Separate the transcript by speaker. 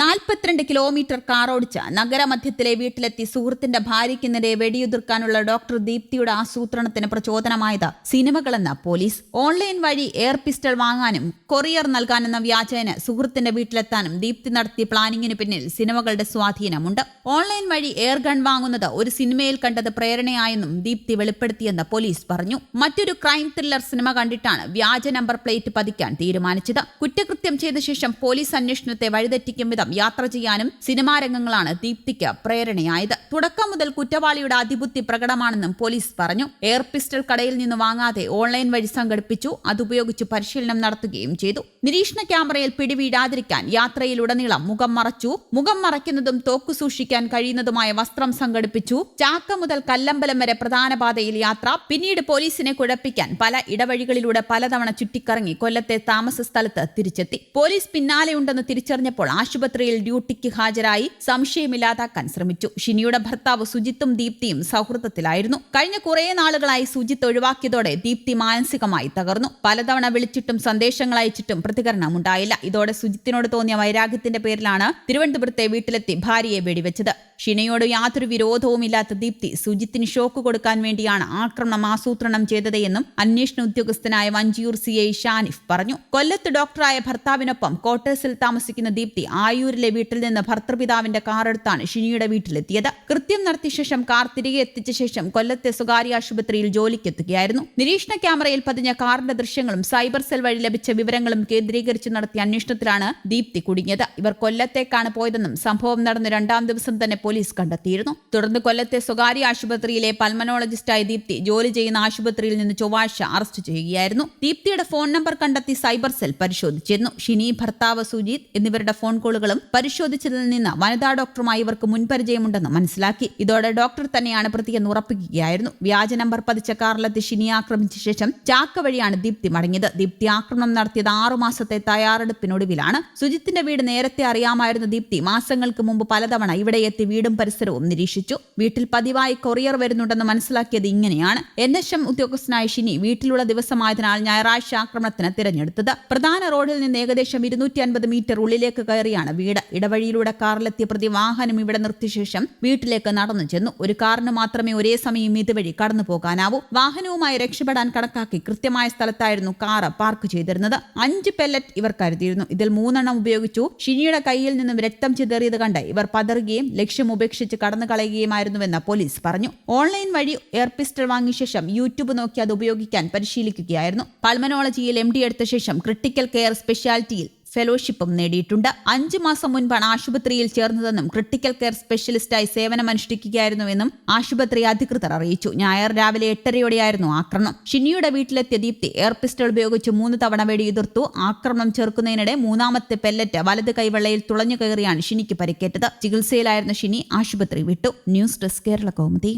Speaker 1: നാൽപ്പത്തിരണ്ട് കിലോമീറ്റർ കാറോടിച്ച നഗരമധ്യത്തിലെ വീട്ടിലെത്തി സുഹൃത്തിന്റെ ഭാര്യയ്ക്കെതിരെ വെടിയുതിർക്കാനുള്ള ഡോക്ടർ ദീപ്തിയുടെ ആസൂത്രണത്തിന് പ്രചോദനമായത് സിനിമകളെന്ന പോലീസ്. ഓൺലൈൻ വഴി എയർ പിസ്റ്റൾ വാങ്ങാനും കൊറിയർ നൽകാനെന്ന വ്യാജേന സുഹൃത്തിന്റെ വീട്ടിലെത്താനും ദീപ്തി നടത്തിയ പ്ലാനിങ്ങിന് പിന്നിൽ സിനിമകളുടെ സ്വാധീനമുണ്ട്. ഓൺലൈൻ വഴി എയർ ഗൺ വാങ്ങുന്നത് ഒരു സിനിമയിൽ കണ്ടത് പ്രേരണയായെന്നും ദീപ്തി വെളിപ്പെടുത്തിയെന്ന് പോലീസ് പറഞ്ഞു. മറ്റൊരു ക്രൈം ത്രില്ലർ സിനിമ കണ്ടിട്ടാണ് വ്യാജ നമ്പർ പ്ലേറ്റ് പതിക്കാൻ തീരുമാനിച്ചത്. കുറ്റകൃത്യം ചെയ്ത ശേഷം പോലീസ് അന്വേഷണത്തെ വഴിതെറ്റിക്കും വിധം യാത്ര ചെയ്യാനും സിനിമാ രംഗങ്ങളാണ് ദീപ്തിക്ക് പ്രേരണയായത്. തുടക്കം മുതൽ കുറ്റവാളിയുടെ അതിബുദ്ധി പ്രകടമാണെന്നും പോലീസ് പറഞ്ഞു. എയർ പിസ്റ്റൾ കടയിൽ നിന്ന് വാങ്ങാതെ ഓൺലൈൻ വഴി സംഘടിപ്പിച്ചു. അതുപയോഗിച്ച് പരിശീലനം നടത്തുകയും ചെയ്തു. നിരീക്ഷണ ക്യാമറയിൽ പിടിവീഴാതിരിക്കാൻ യാത്രയിലുടനീളം മുഖം മറച്ചു. മുഖം മറയ്ക്കുന്നതും തോക്കു സൂക്ഷിക്കാൻ കഴിയുന്നതുമായ വസ്ത്രം സംഘടിപ്പിച്ചു. ചാക്ക മുതൽ കല്ലമ്പലം വരെ പ്രധാന പാതയിൽ യാത്ര. പിന്നീട് പോലീസിനെ കുഴപ്പിക്കാൻ പല ഇടവഴികളിലൂടെ പലതവണ ചുറ്റിക്കറങ്ങി കൊല്ലത്തെ താമസ സ്ഥലത്ത് തിരിച്ചെത്തി. പോലീസ് പിന്നാലെയുണ്ടെന്ന് തിരിച്ചറിഞ്ഞപ്പോൾ ആശുപത്രിയിൽ ഡ്യൂട്ടിക്ക് ഹാജരായി സംശയമില്ലാതാക്കാൻ ശ്രമിച്ചു. ഷിനിയുടെ ഭർത്താവ് സുജിത്തും ദീപ്തിയും സൗഹൃദത്തിലായിരുന്നു. കഴിഞ്ഞ കുറേ നാളുകളായി സുജിത്ത് ഒഴിവാക്കിയതോടെ ദീപ്തി മാനസികമായി തകർന്നു. പലതവണ വിളിച്ചിട്ടും സന്ദേശങ്ങൾ അയച്ചിട്ടും പ്രതികരണമുണ്ടായില്ല ഇതോടെ സുജിത്തിനോട് തോന്നിയ വൈരാഗ്യത്തിന്റെ പേരിലാണ് തിരുവനന്തപുരത്തെ വീട്ടിലെത്തി ഭാര്യയെ വെടിവെച്ചത്. ഷിനയോട് യാതൊരു വിരോധവും ഇല്ലാത്ത ദീപ്തി സുജിത്തിന് ഷോക്ക് കൊടുക്കാൻ വേണ്ടിയാണ് ആക്രമണം ആസൂത്രണം ചെയ്തതെന്നും അന്വേഷണ ഉദ്യോഗസ്ഥനായ വഞ്ചിയൂർ സി ഐ ഷാനിഫ് പറഞ്ഞു. കൊല്ലത്ത് ഡോക്ടറായ ഭർത്താവിനൊപ്പം ക്വാർട്ടേഴ്സിൽ താമസിക്കുന്ന ദീപ്തി ആയൂരിലെ വീട്ടിൽ നിന്ന് ഭർത്തൃപിതാവിന്റെ കാറെടുത്താണ് ഷിനിയുടെ വീട്ടിലെത്തിയത്. കൃത്യം നടത്തിയ ശേഷം കാർ തിരികെ എത്തിച്ച ശേഷം കൊല്ലത്തെ സ്വകാര്യ ആശുപത്രിയിൽ ജോലിക്കെത്തുകയായിരുന്നു. നിരീക്ഷണ ക്യാമറയിൽ പതിഞ്ഞ കാറിന്റെ ദൃശ്യങ്ങളും സൈബർ സെൽ വഴി ലഭിച്ച വിവരങ്ങളും കേന്ദ്രീകരിച്ച് നടത്തിയ അന്വേഷണത്തിലാണ് ദീപ്തി കുടുങ്ങിയത്. ഇവർ കൊല്ലത്തേക്കാണ് പോയതെന്നും സംഭവം നടന്ന രണ്ടാം ദിവസം തന്നെ പോലീസ് കണ്ടെത്തിയിരുന്നു. തുടർന്ന് കൊല്ലത്തെ സ്വകാര്യ ആശുപത്രിയിലെ പൽമനോളജിസ്റ്റായ ദീപ്തി ജോലി ചെയ്യുന്ന ആശുപത്രിയിൽ നിന്ന് ചൊവ്വാഴ്ച അറസ്റ്റ് ചെയ്യുകയായിരുന്നു. ദീപ്തിയുടെ ഫോൺ നമ്പർ കണ്ടെത്തി സൈബർ സെൽ പരിശോധിച്ചിരുന്നു. ഷിനി ഭർത്താവ് സുജീത് എന്നിവരുടെ ഫോൺ കോളുകളും പരിശോധിച്ചതിൽ നിന്ന് വനിതാ ഡോക്ടറുമായി ഇവർക്ക് മുൻപരിചയമുണ്ടെന്ന് മനസ്സിലാക്കി. ഇതോടെ ഡോക്ടർ തന്നെയാണ് പ്രതിയെന്ന് ഉറപ്പിക്കുകയായിരുന്നു. വ്യാജ നമ്പർ പതിച്ച കാറിലെത്തി ഷിനിയെ ആക്രമിച്ച ശേഷം ചാക്ക വഴിയാണ് ദീപ്തി മടങ്ങിയത്. ദീപ്തി ആക്രമണം നടത്തിയത് ആറു മാസത്തെ തയ്യാറെടുപ്പിനൊടുവിലാണ്. സുജിത്തിന്റെ വീട് നേരത്തെ അറിയാമായിരുന്ന ദീപ്തി മാസങ്ങൾക്ക് മുമ്പ് പലതവണ ഇവിടെ എത്തി വീടും പരിസരവും നിരീക്ഷിച്ചു. വീട്ടിൽ പതിവായി കൊറിയർ വരുന്നുണ്ടെന്ന് മനസ്സിലാക്കിയത് ഇങ്ങനെയാണ്. എൻ എസ് എം ഉദ്യോഗസ്ഥനായ ഷിനി വീട്ടിലുള്ള ദിവസമായതിനാൽ ഞായറാഴ്ച ആക്രമണത്തിന് തിരഞ്ഞെടുത്തത്. പ്രധാന റോഡിൽ നിന്ന് ഏകദേശം ഇരുന്നൂറ്റി അൻപത് മീറ്റർ ഉള്ളിലേക്ക് കയറിയാണ് വീട്. ഇടവഴിയിലൂടെ കാറിലെത്തിയ പ്രതി വാഹനം ഇവിടെ നിർത്തിയ ശേഷം വീട്ടിലേക്ക് നടന്നു ചെന്നു. ഒരു കാറിന് മാത്രമേ ഒരേ സമയം ഇതുവഴി കടന്നു പോകാനാവൂ. വാഹനവുമായി രക്ഷപ്പെടാൻ കണക്കാക്കി കൃത്യമായ സ്ഥലത്തായിരുന്നു കാറ് പാർക്ക് ചെയ്തിരുന്നത്. അഞ്ച് പെല്ലറ്റ് ഇവർ കരുതിയിരുന്നു. ഇതിൽ മൂന്നെണ്ണം ഉപയോഗിച്ചു. ഷിനിയുടെ കയ്യിൽ നിന്നും രക്തം ചിതറിയത് കണ്ട് ഇവർ പതറുകയും ലക്ഷ്യം ഉപേക്ഷിച്ച് കടന്നു കളയുകയുമായിരുന്നുവെന്ന് പോലീസ് പറഞ്ഞു. ഓൺലൈൻ വഴി എയർ പിസ്റ്റൾ വാങ്ങിയ ശേഷം യൂട്യൂബ് നോക്കി അത് ഉപയോഗിക്കാൻ പരിശീലിക്കുകയായിരുന്നു. പൾമനോളജിയിൽ എം ഡി എടുത്ത ശേഷം ക്രിട്ടിക്കൽ കെയർ സ്പെഷ്യാലിറ്റിയിൽ ഫെലോഷിപ്പും നേടിയിട്ടുണ്ട്. അഞ്ചു മാസം മുൻപാണ് ആശുപത്രിയിൽ ചേർന്നതെന്നും ക്രിട്ടിക്കൽ കെയർ സ്പെഷ്യലിസ്റ്റായി സേവനമനുഷ്ഠിക്കുകയായിരുന്നുവെന്നും ആശുപത്രി അധികൃതർ അറിയിച്ചു. ഞായർ രാവിലെ എട്ടരയോടെയായിരുന്നു ആക്രമണം. ഷിനിയുടെ വീട്ടിലെത്തിയ ദീപ്തി എയർ പിസ്റ്റൾ ഉപയോഗിച്ച് മൂന്ന് തവണ വെടിയുതിർത്തു ആക്രമണം ചെറുക്കുന്നതിനിടെ മൂന്നാമത്തെ പെല്ലറ്റ് വലത് കൈവെള്ളയിൽ തുളഞ്ഞു കയറിയാണ് ഷിനിക്ക് പരിക്കേറ്റത്. ചികിത്സയിലായിരുന്ന ഷിനി ആശുപത്രി വിട്ടു. News desk Kerala Kaumudi.